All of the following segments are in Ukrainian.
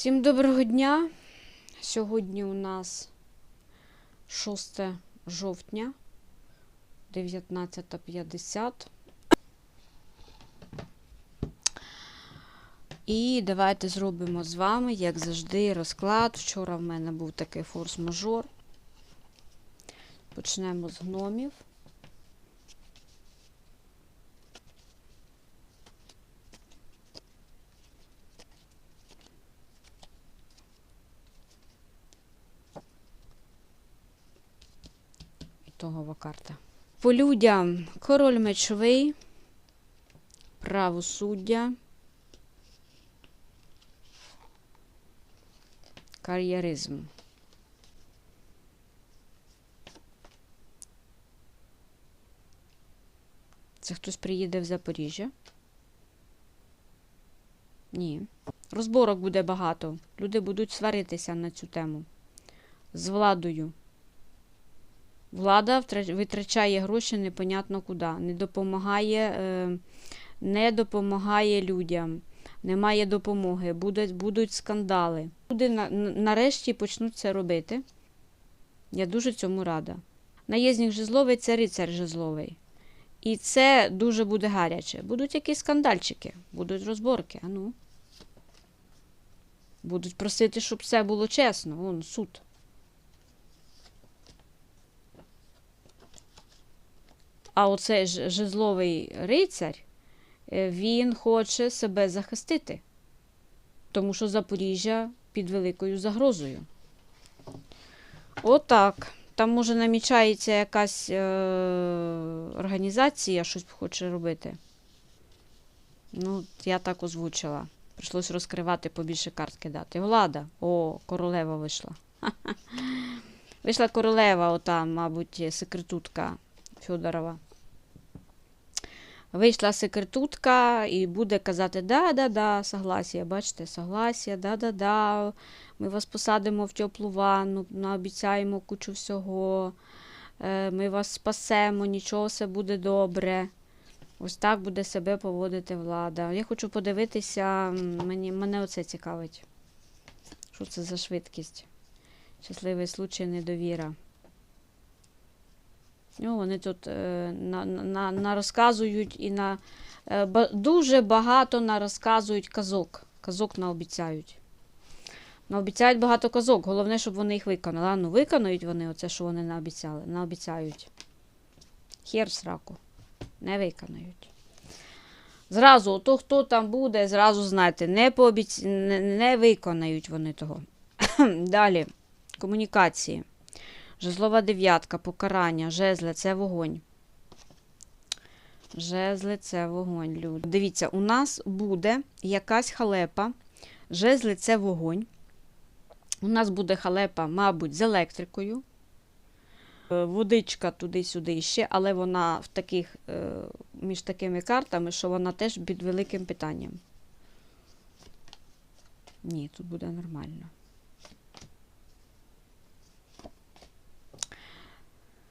Всім доброго дня. Сьогодні у нас 6 жовтня 19.50. І давайте зробимо з вами, як завжди, розклад. Вчора в мене був такий форс-мажор. Почнемо з гномів. Ітогова карта. По людям король мечовий, правосуддя, кар'єризм. Це хтось приїде в Запоріжжя? Ні. Розборок буде багато. Люди будуть сваритися на цю тему. З владою. Влада витрачає гроші непонятно куди, не допомагає, е, не допомагає людям, немає допомоги, будуть, будуть скандали. Люди на, на- нарешті почнуть це робити. Я дуже цьому рада. Наєзнік жезловий це рицар жезловий. І це дуже буде гаряче. Будуть якісь скандальчики, будуть розборки. А ну. Будуть просити, щоб все було чесно. Вон суд. А оцей жезловий рицар, е, він хоче себе захистити, тому що Запоріжжя під великою загрозою. Отак. Там, може, намічається якась е- організація, щось хоче робити. Ну, я так озвучила. Прийшлось розкривати побільше карт кидати. Влада. О, королева вийшла. Вийшла королева, ота, мабуть, секретутка Федорова. Вийшла секретутка і буде казати да-да-да, согласія. Бачите, согласія, да-да-да. Ми вас посадимо в теплу ванну, наобіцяємо кучу всього. е, Ми вас спасемо, нічого все буде добре. Ось так буде себе поводити влада. Я хочу подивитися, мені, мене оце цікавить. Що це за швидкість? Щасливий случай, недовіра. Ну, вони тут е, на, на, на розказують і на е, дуже багато нарозказують казок. Казок наобіцяють. Наобіцяють багато казок. Головне, щоб вони їх виконали. А ну, виконають вони оце, що вони наобіцяли. Наобіцяють. Хер сраку. Не виконають. Зразу, то хто там буде, зразу знайте, не, пообіц... не, не виконають вони того. Далі. Комунікації. Жезлова дев'ятка, покарання, жезли це вогонь. Жезли це вогонь, люди. Дивіться, у нас буде якась халепа. Жезли це вогонь. У нас буде халепа, мабуть, з електрикою. Е, Водичка туди-сюди ще, але вона в таких, е, між такими картами, що вона теж під великим питанням. Ні, тут буде нормально.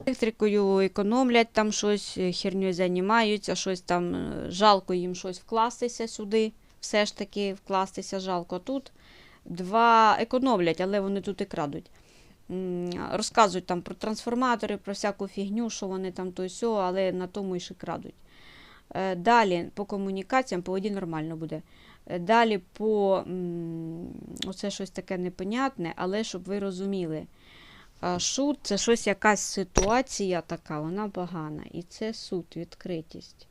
Електрикою економлять, там щось е, херню займаються, щось там е, жалко їм щось вкластися сюди. Все ж таки вкластися жалко. Тут два економлять, але вони тут і крадуть. Розказують там про трансформатори, про всяку фігню, що вони там то сьо, але на тому і ще крадуть. Е, Далі по комунікаціям, по воді нормально буде. Далі по оце щось таке непонятне, але щоб ви розуміли. Шут це щось якась ситуація така, вона погана. І це суд, відкритість.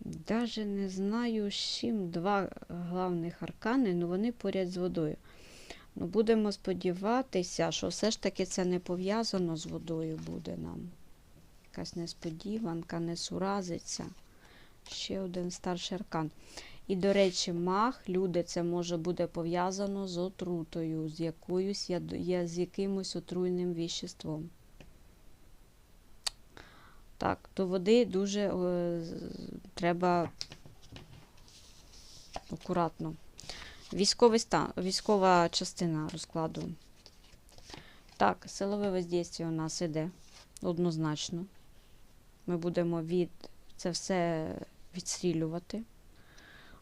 Даже не знаю, чим два главних аркани, але вони поряд з водою. Ну, будемо сподіватися, що все ж таки це не пов'язано з водою буде нам. Якась несподіванка, не суразиться. Ще один старший аркан. І, до речі, мах, люди, це може буде пов'язано з отрутою, з якоюсь з якимось отруйним віществом. Так, до води дуже е, треба акуратно. Військовий стан, військова частина розкладу. Так, силове воздействие у нас іде однозначно. Ми будемо від це все відстрілювати.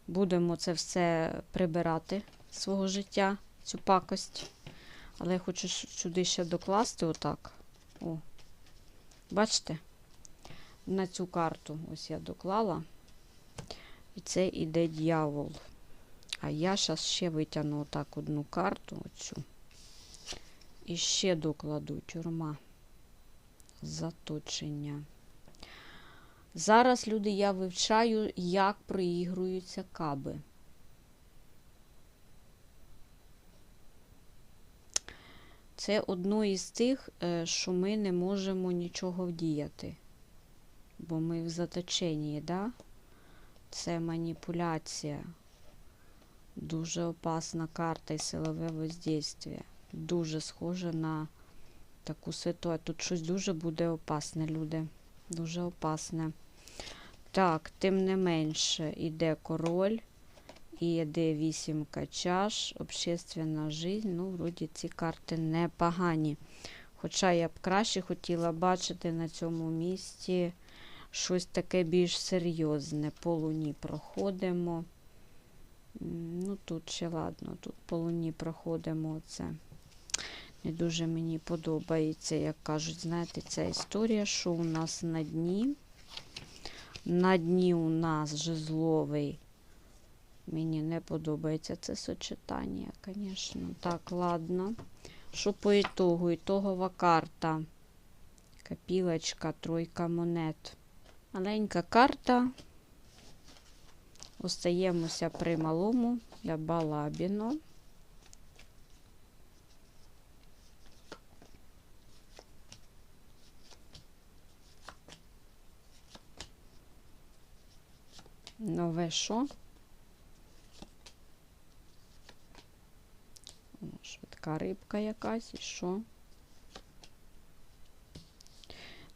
Будемо це все прибирати свого життя, цю пакость. Але я хочу сюди ще докласти отак. О. Бачите? На цю карту ось я доклала. І це іде дьявол. А я зараз ще витягну отак одну карту, оцю. І ще докладу тюрма. Заточення. Зараз, люди, я вивчаю, як проігруються каби. Це одно із тих, е, що ми не можемо нічого вдіяти. Бо ми в заточенні, да? Це маніпуляція. Дуже опасна карта і силове воздействие. Дуже схоже на таку ситуацію. Тут щось дуже буде опасне, люди. Дуже опасне. Так, тим не менше, іде король, і йде вісімка чаш, общественна жизнь. Ну, вроді ці карти непогані. Хоча я б краще хотіла бачити на цьому місці щось таке більш серйозне. По луні проходимо. Ну, тут ще ладно, тут по луні проходимо це. Не дуже мені подобається, як кажуть, знаєте, ця історія, що у нас на дні. На дні у нас жезловий. Мені не подобається це сочетання, звісно. Так, ладно. Що по ітогу? Ітогова карта. Копілочка, тройка монет. Маленька карта. Остаємося при малому для Балабіно. Нове що? Швидка рибка якась і що?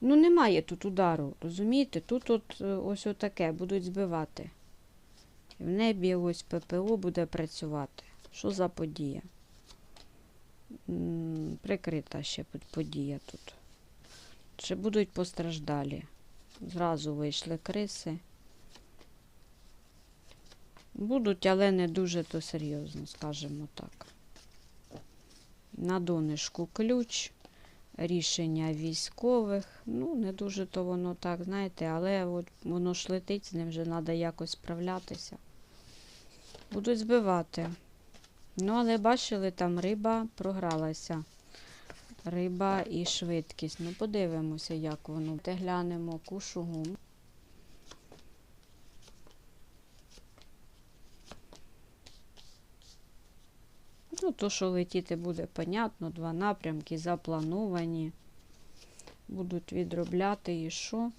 Ну, немає тут удару, розумієте? Тут от е, ось отаке будуть збивати. І в небі ось ППО буде працювати. Що за подія? Прикрита ще подія тут. Чи будуть постраждалі? Зразу вийшли криси. Будуть, але не дуже то серйозно, скажімо так. На донишку ключ, рішення військових. Ну, не дуже то воно так, знаєте, але от воно ж летить, з ним вже треба якось справлятися. Будуть збивати. Ну, але бачили, там риба програлася. Риба і швидкість. Ну, подивимося, як воно. Те глянемо кушугу. Ну, то, що летіти буде, понятно, два напрямки заплановані. Будуть відробляти і що?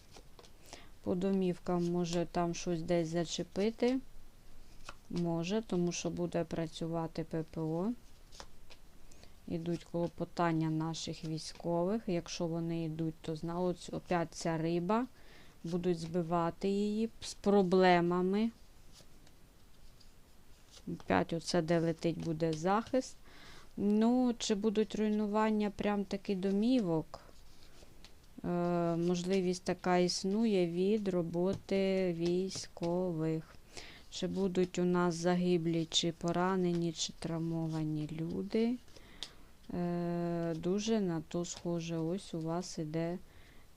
По домівкам може там щось десь зачепити. Може, тому що буде працювати ППО. Ідуть клопотання наших військових. Якщо вони йдуть, то зна- опять ця риба. Будуть збивати її з проблемами. Опять оце де летить буде захист. Ну, чи будуть руйнування прям таки домівок? Е, можливість така існує від роботи військових. Чи будуть у нас загиблі, чи поранені, чи травмовані люди? Е, дуже на то схоже. Ось у вас іде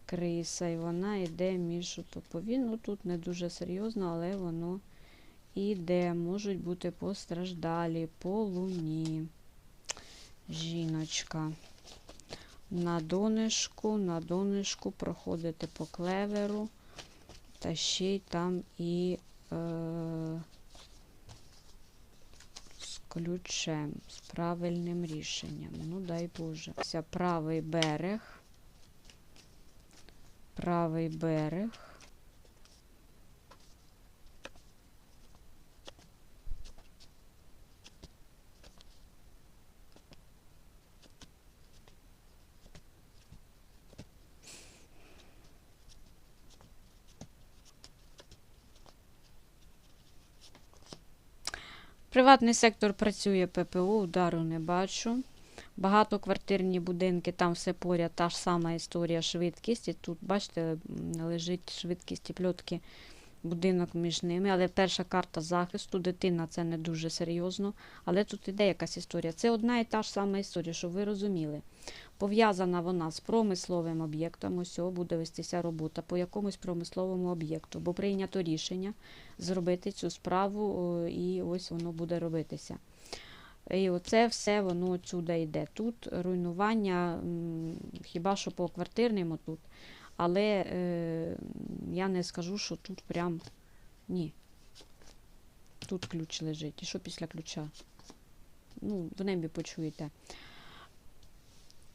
криса, і вона йде між топові. Ну, тут не дуже серйозно, але воно іде. Можуть бути постраждалі по луні. Жіночка. На донишку, на донишку проходите по клеверу, та ще й там і е, з ключем, з правильним рішенням. Ну, дай Боже. Це правий берег. Правий берег. Приватний сектор працює ППО, удару не бачу. Багатоквартирні будинки, там все поряд, та ж сама історія, швидкість. І тут, бачите, лежить швидкість і пльотки будинок між ними, але перша карта захисту, дитина це не дуже серйозно. Але тут іде якась історія. Це одна і та ж сама історія, щоб ви розуміли. Пов'язана вона з промисловим об'єктом, ось буде вестися робота по якомусь промисловому об'єкту, бо прийнято рішення зробити цю справу, і ось воно буде робитися. І оце все воно отсюди йде. Тут руйнування, хіба що по квартирному тут, але е, я не скажу, що тут прям ні. Тут ключ лежить. І що після ключа? Ну, в небі почуєте.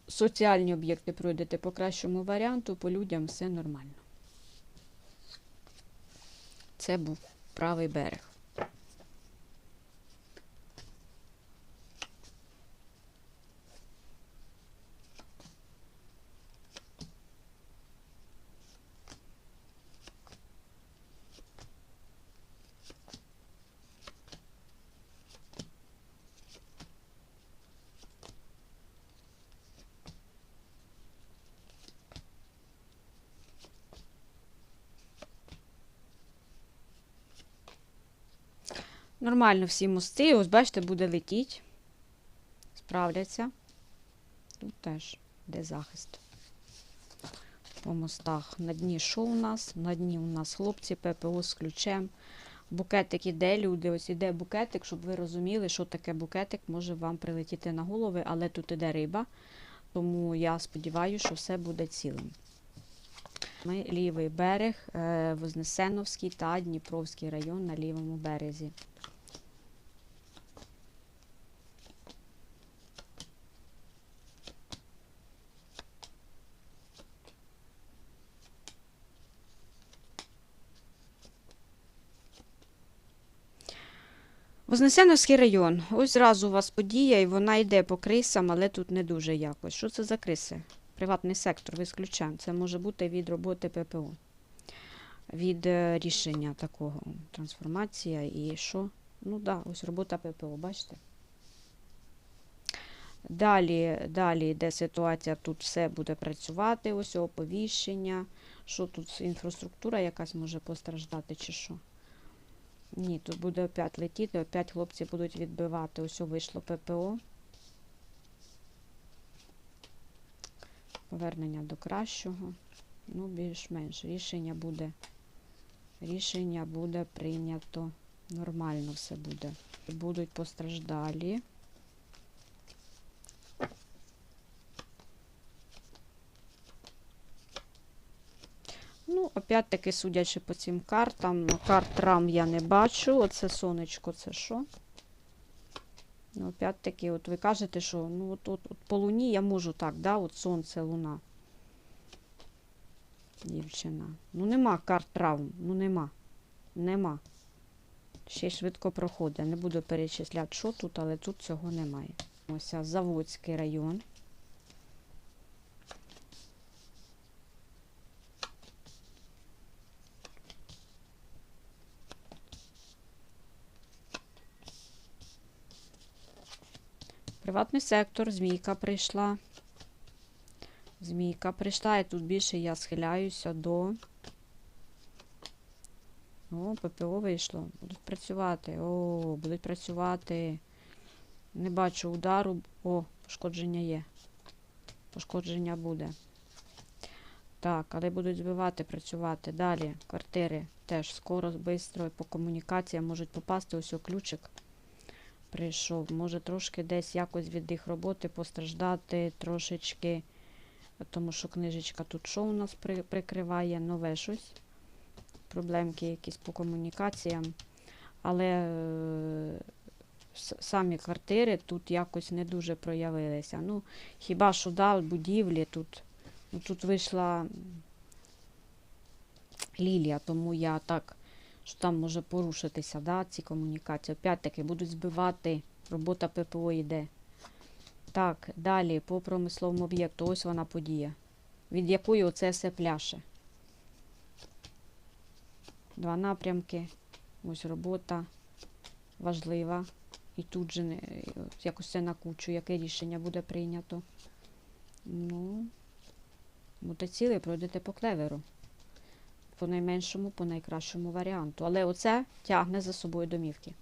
Соціальні об'єкти пройдете по кращому варіанту, по людям все нормально. Це був правий берег. Нормально всі мости. Ось бачите, буде летіть. Справляться. Тут теж де захист. По мостах. На дні що у нас? На дні у нас хлопці, ППО з ключем. Букетик іде, люди. Ось іде букетик, щоб ви розуміли, що таке букетик може вам прилетіти на голови, але тут іде риба. Тому я сподіваюся, що все буде цілим. Ми лівий берег, е, Вознесеновський та Дніпровський район на лівому березі. Вознесеновський район. Ось зразу у вас подія, і вона йде по крисам, але тут не дуже якось. Що це за криси? Приватний сектор, ви з ключем. Це може бути від роботи ППО. Від е, рішення такого. Трансформація і що? Ну так, да, ось робота ППО, бачите? Далі, далі йде ситуація, тут все буде працювати, ось оповіщення. Що тут інфраструктура якась може постраждати, чи що? Ні, тут буде опять летіти, опять хлопці будуть відбивати. Ось вийшло ППО. Повернення до кращого. Ну, більш-менш. Рішення буде. Рішення буде прийнято. Нормально все буде. Будуть постраждалі. Ну, опять-таки, судячи по цим картам, карт рам я не бачу. Оце сонечко, це що? Ну, опять-таки, от ви кажете, що ну, от, от, от по луні я можу так, да? От сонце, луна. Дівчина. Ну, нема карт травм. Ну, нема. Нема. Ще швидко проходить. Не буду перечисляти, що тут, але тут цього немає. Ось Заводський район. Приватний сектор, змійка прийшла. Змійка прийшла, і тут більше я схиляюся до. О, ППО вийшло. Будуть працювати. О, будуть працювати. Не бачу удару. О, пошкодження є. Пошкодження буде. Так, але будуть збивати, працювати. Далі. Квартири теж скоро, швидко, по комунікаціям можуть попасти. Ось о ключик прийшов. Може трошки десь якось від їх роботи постраждати трошечки, тому що книжечка тут що у нас при, прикриває нове щось. Проблемки якісь по комунікаціям. Але е, самі квартири тут якось не дуже проявилися. Ну, хіба що да, будівлі тут. Ну, тут вийшла лілія, тому я так що там може порушитися да, ці комунікації. Опять-таки будуть збивати, робота ППО йде. Так, далі по промисловому об'єкту. Ось вона подія. Від якої оце все пляше. Два напрямки. Ось робота важлива. І тут же якось це на кучу, яке рішення буде прийнято. Ну, будете цілий, пройдете по клеверу. По найменшому, по найкращому варіанту. Але оце тягне за собою домівки.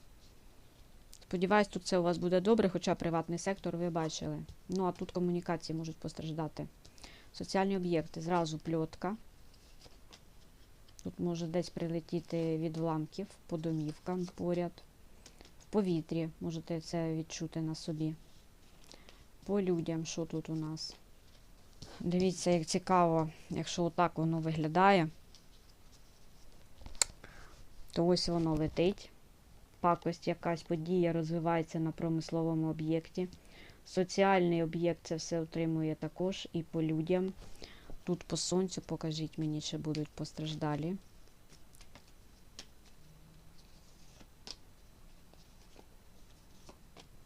Сподіваюсь, тут все у вас буде добре, хоча приватний сектор ви бачили. Ну, а тут комунікації можуть постраждати. Соціальні об'єкти. Зразу пльотка. Тут може десь прилетіти від вламків по домівкам поряд. В повітрі можете це відчути на собі. По людям, що тут у нас? Дивіться, як цікаво, якщо отак воно виглядає, то ось воно летить. Пакость, якась подія розвивається на промисловому об'єкті. Соціальний об'єкт це все отримує також і по людям. Тут по сонцю покажіть мені, чи будуть постраждалі.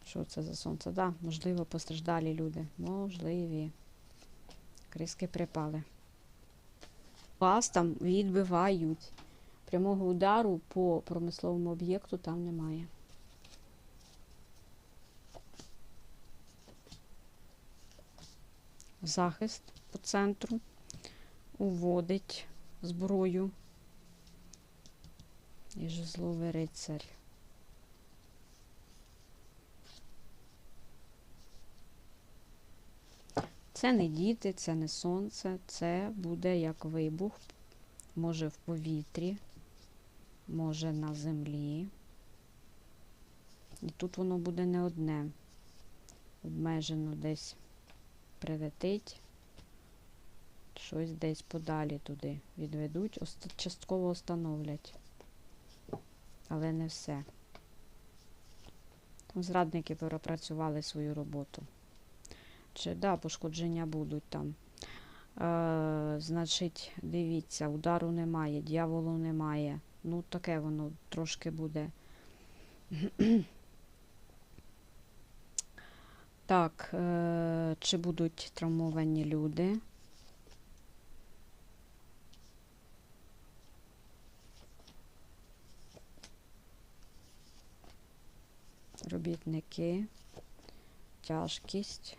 Що це за сонце? Да, можливо, постраждалі люди. Можливі. Криски припали. Вас там відбивають. Прямого удару по промисловому об'єкту там немає. Захист по центру уводить зброю. І жезловий рицарь. Це не діти, це не сонце, це буде як вибух, може в повітрі, може на землі. І тут воно буде не одне. Обмежено десь прилетить, щось десь подалі туди відведуть, частково встановлять. Але не все. Зрадники пропрацювали свою роботу. Чи да, пошкодження будуть там. Е, значить, дивіться, удару немає, дьяволу немає. Ну, таке воно трошки буде. Так, е, чи будуть травмовані люди? Робітники, тяжкість.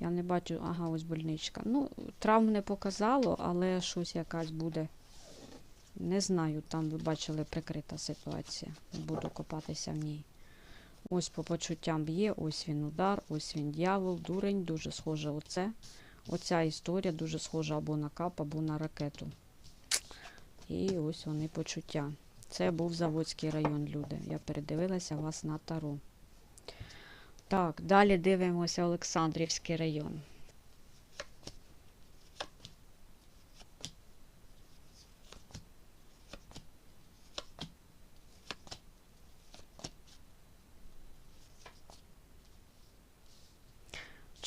Я не бачу, ага, ось больничка. Ну, травм не показало, але щось якась буде. Не знаю, там ви бачили прикрита ситуація. Буду копатися в ній. Ось по почуттям б'є, ось він удар, ось він дьявол, дурень, дуже схоже оце. Оця історія дуже схожа або на кап, або на ракету. І ось вони почуття. Це був Заводський район, люди. Я передивилася вас на тару. Так, далі дивимося Олександрівський район.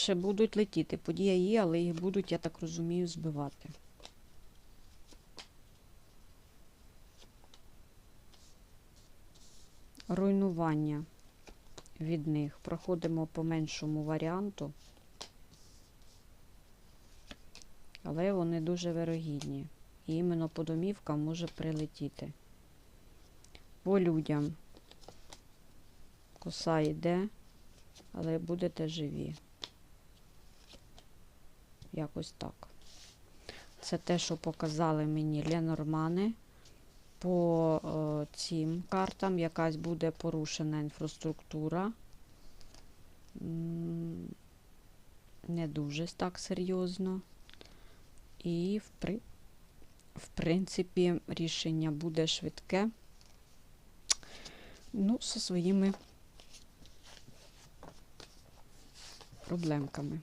Ще будуть летіти. Подія є, але їх будуть, я так розумію, збивати. Руйнування від них. Проходимо по меншому варіанту. Але вони дуже вирогідні. І іменно по домівкам може прилетіти. По людям. Коса йде, але будете живі. Якось так. Це те, що показали мені Ленормани. По е, цим картам якась буде порушена інфраструктура. Не дуже так серйозно. І, в, при... в принципі, рішення буде швидке. Ну, зі своїми проблемками.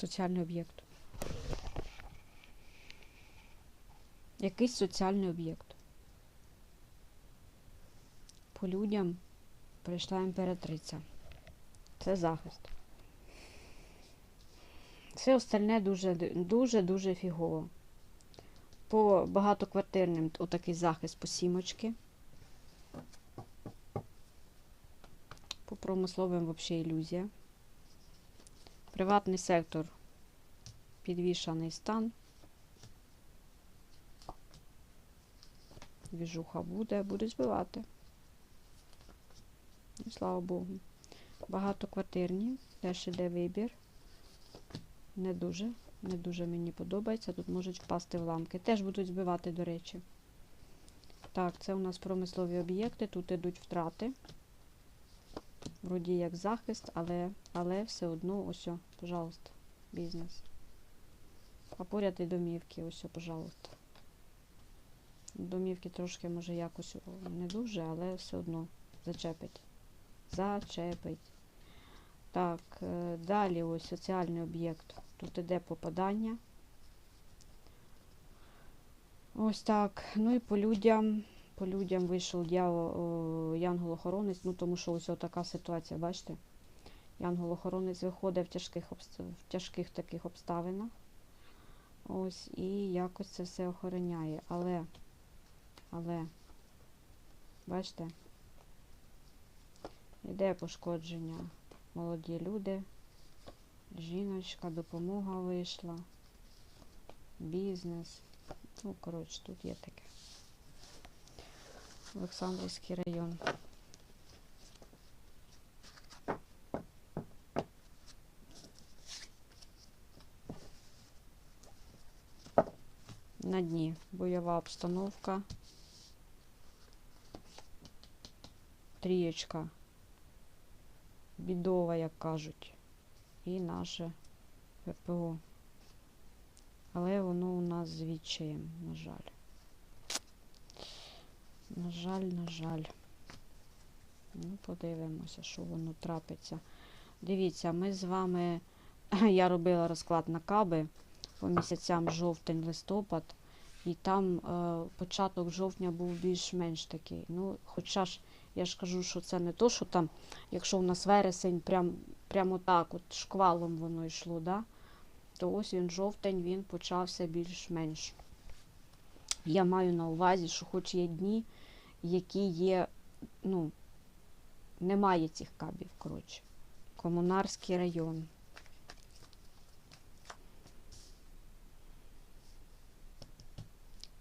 Соціальний об'єкт. Якийсь соціальний об'єкт. По людям прийшла імператриця. Це захист. Все остальне дуже дуже дуже фігово. По багатоквартирним отакий захист по сімочки. По промисловим взагалі ілюзія. Приватний сектор підвішаний стан. Двіжуха буде, будуть збивати. І слава Богу. Багатоквартирні, теж іде вибір. Не дуже, не дуже мені подобається. Тут можуть впасти в ламки. Теж будуть збивати, до речі. Так, це у нас промислові об'єкти, тут ідуть втрати. Вроді як захист, але, але все одно ось, пожалуйста, бізнес. А поряд і домівки, ось, пожалуйста. Домівки трошки, може, якось не дуже, але все одно зачепить. Зачепить. Так, е, далі ось соціальний об'єкт. Тут іде попадання. Ось так. Ну і по людям. По людям вийшов янгол-охоронець, ну тому що ось така ситуація, бачите? Янгол-охоронець виходить в тяжких, в тяжких таких обставинах. Ось, і якось це все охороняє. Але, але, бачите, іде пошкодження. Молоді люди, жіночка, допомога вийшла, бізнес. Ну, коротше, тут є таке. Олександрівський район. Дні бойова обстановка. Трієчка. Бідова, як кажуть. І наше ППО. Але воно у нас з відчаєм, на жаль. На жаль, на жаль. Ну, подивимося, що воно трапиться. Дивіться, ми з вами. Я робила розклад на каби по місяцям жовтень-листопад, і там е, початок жовтня був більш-менш такий. Ну, хоча ж я ж кажу, що це не то, що там, якщо у нас вересень, прям, прямо так, от шквалом воно йшло, да? то ось він жовтень він почався більш-менш. Я маю на увазі, що хоч є дні, які є, ну, немає цих кабів, коротше. Комунарський район.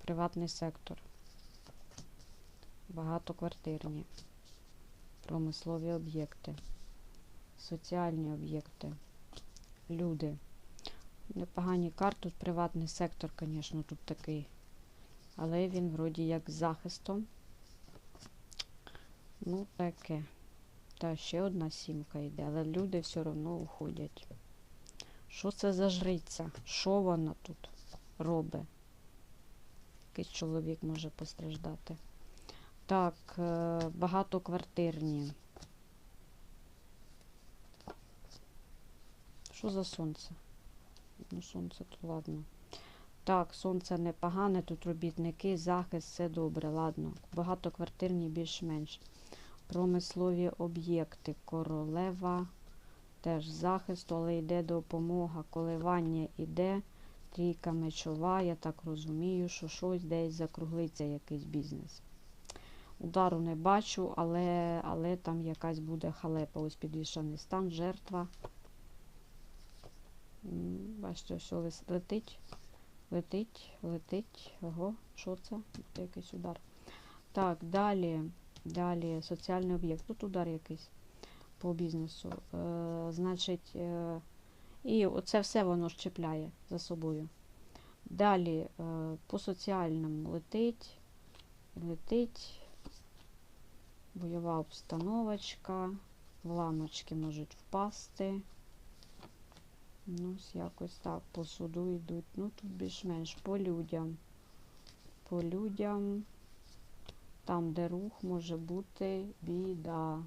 Приватний сектор. Багатоквартирні. Промислові об'єкти. Соціальні об'єкти. Люди. Непогані карти. Тут приватний сектор, звісно, тут такий. Але він вроді як з захистом. Ну, таке. Та ще одна сімка йде, але люди все одно уходять. Що це за жриця? Що вона тут робить? Якийсь чоловік може постраждати. Так, е, багатоквартирні. Що за сонце? Ну, сонце то ладно. Так, сонце непогане, тут робітники, захист, все добре, ладно. Багатоквартирні більш-менш. Промислові об'єкти. Королева. Теж захист, але йде допомога. Коливання йде. Трійка мечова, я так розумію, що щось десь закруглиться якийсь бізнес. Удару не бачу, але але там якась буде халепа. Ось підвішаний стан, жертва. Бачите, все летить, летить, летить. Ого, що це? Це якийсь удар. Так, далі, далі соціальний об'єкт. Тут удар якийсь по бізнесу. Е, Значить, е, і оце все воно щепляє за собою. Далі е, по соціальному летить, летить, бойова обстановочка, вламочки можуть впасти. Ну, якось так, по суду йдуть. Ну, тут більш-менш по людям. По людям, там, де рух може бути біда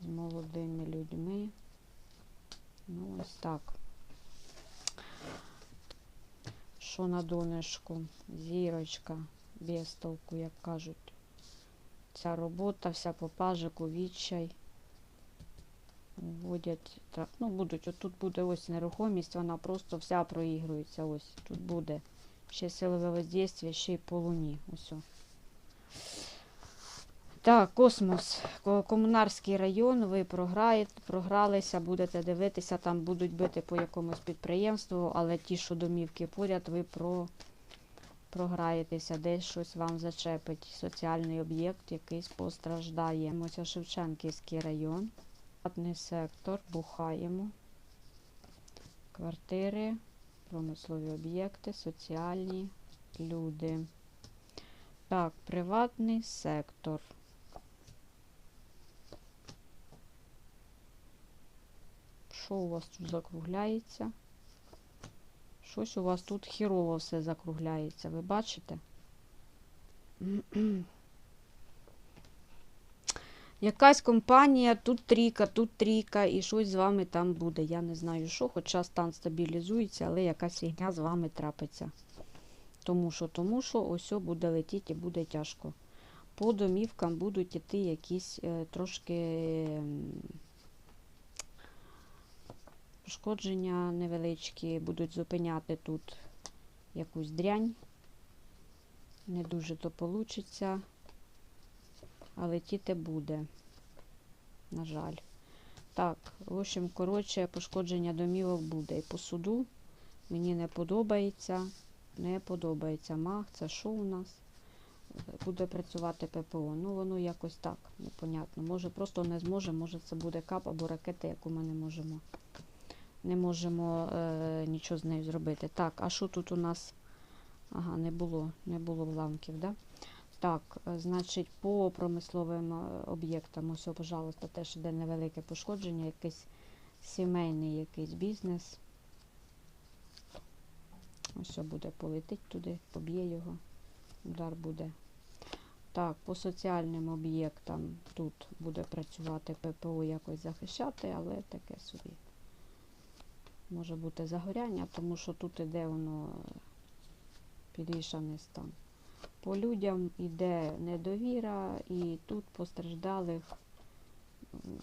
з молодими людьми. Ну, ось так. Що на донышку? Зірочка, без толку, як кажуть. Ця робота, вся по пажику, відчай. Так, ну будуть, отут буде ось нерухомість, вона просто вся проігрується. Ось тут буде ще силове воздействие, ще й по луні. Ось. Так, космос. Комунарський район, ви програєте, програлися, будете дивитися, там будуть бити по якомусь підприємству, але ті, що домівки поряд, ви про... програєтеся, десь щось вам зачепить. Соціальний об'єкт якийсь постраждає. Ось Шевченківський район. Приватний сектор, бухаємо. Квартири, промислові об'єкти, соціальні люди. Так, приватний сектор. Що у вас тут закругляється? Щось у вас тут хірово все закругляється, ви бачите? Якась компанія, тут трійка, тут трійка, і щось з вами там буде. Я не знаю що, хоча стан стабілізується, але якась фігня з вами трапиться. Тому що, тому що ось буде летіти і буде тяжко. По домівкам будуть іти якісь е, трошки ем, пошкодження невеличкі, будуть зупиняти тут якусь дрянь. Не дуже то получиться, а летіти буде. На жаль. Так, в общем, коротше, пошкодження домівок буде. І по суду мені не подобається. Не подобається мах. Це що у нас? Буде працювати ППО. Ну, воно якось так, непонятно. Може, просто не зможе, може це буде кап або ракета, яку ми не можемо. Не можемо е, нічого з нею зробити. Так, а що тут у нас? Ага, не було, не було вламків, да? Так, е, значить, по промисловим е, об'єктам, ось, пожалуйста, теж іде невелике пошкодження, якийсь сімейний якийсь бізнес. Ось буде полетить туди, поб'є його. Удар буде. Так, по соціальним об'єктам тут буде працювати ППО якось захищати, але таке собі. Може бути загоряння, тому що тут іде воно е, підвішаний стан. По людям іде недовіра, і тут постраждалих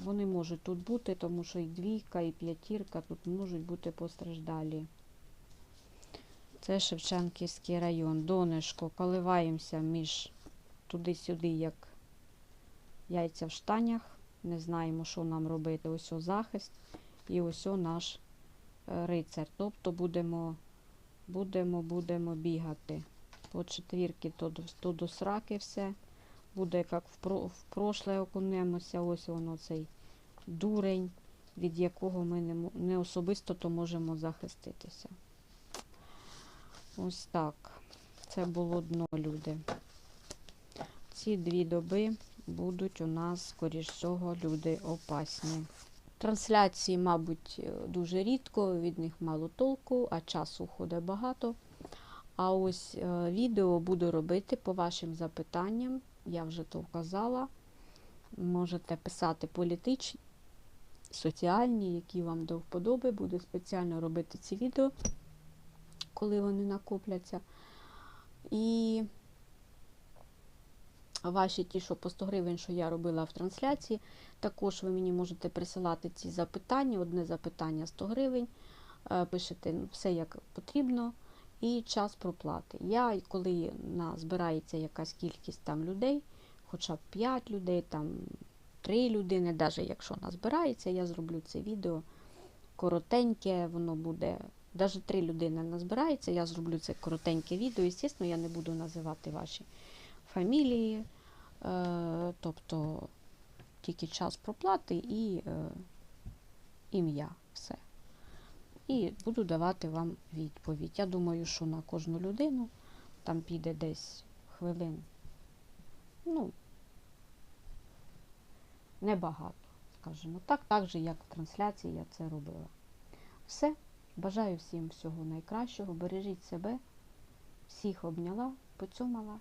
вони можуть тут бути, тому що і двійка, і п'ятірка тут можуть бути постраждалі. Це Шевченківський район. Донешко, коливаємося між туди-сюди, як яйця в штанях. Не знаємо, що нам робити. Ось о захист і ось о наш рицар. Тобто будемо, будемо, будемо бігати. По четвірки то, то до сраки все. Буде як в, про, в прошле окунемося. Ось воно цей дурень, від якого ми не, не особисто то можемо захиститися. Ось так. Це було дно, люди. Ці дві доби будуть у нас, скоріш всього, люди опасні. Трансляції, мабуть, е, дуже рідко, від них мало толку, а часу ходить багато. А ось е, відео буду робити по вашим запитанням. Я вже то вказала. Можете писати політичні, соціальні, які вам до вподоби. Буду спеціально робити ці відео, коли вони накопляться. І ваші ті, що по 100 гривень, що я робила в трансляції, також ви мені можете присилати ці запитання. Одне запитання 100 гривень. Е, Пишете все як потрібно. І час проплати. Я, коли на, збирається якась кількість там людей, хоча б 5 людей, там 3 людини, навіть якщо назбирається, я зроблю це відео коротеньке, воно буде. Навіть 3 людини назбирається, я зроблю це коротеньке відео. Звісно, я не буду називати ваші фамілії, тобто тільки час проплати і е, ім'я. Все. І буду давати вам відповідь. Я думаю, що на кожну людину там піде десь хвилин. Ну, небагато, скажімо так, так же, як в трансляції я це робила. Все. Бажаю всім всього найкращого. Бережіть себе. Всіх обняла, поцьомала.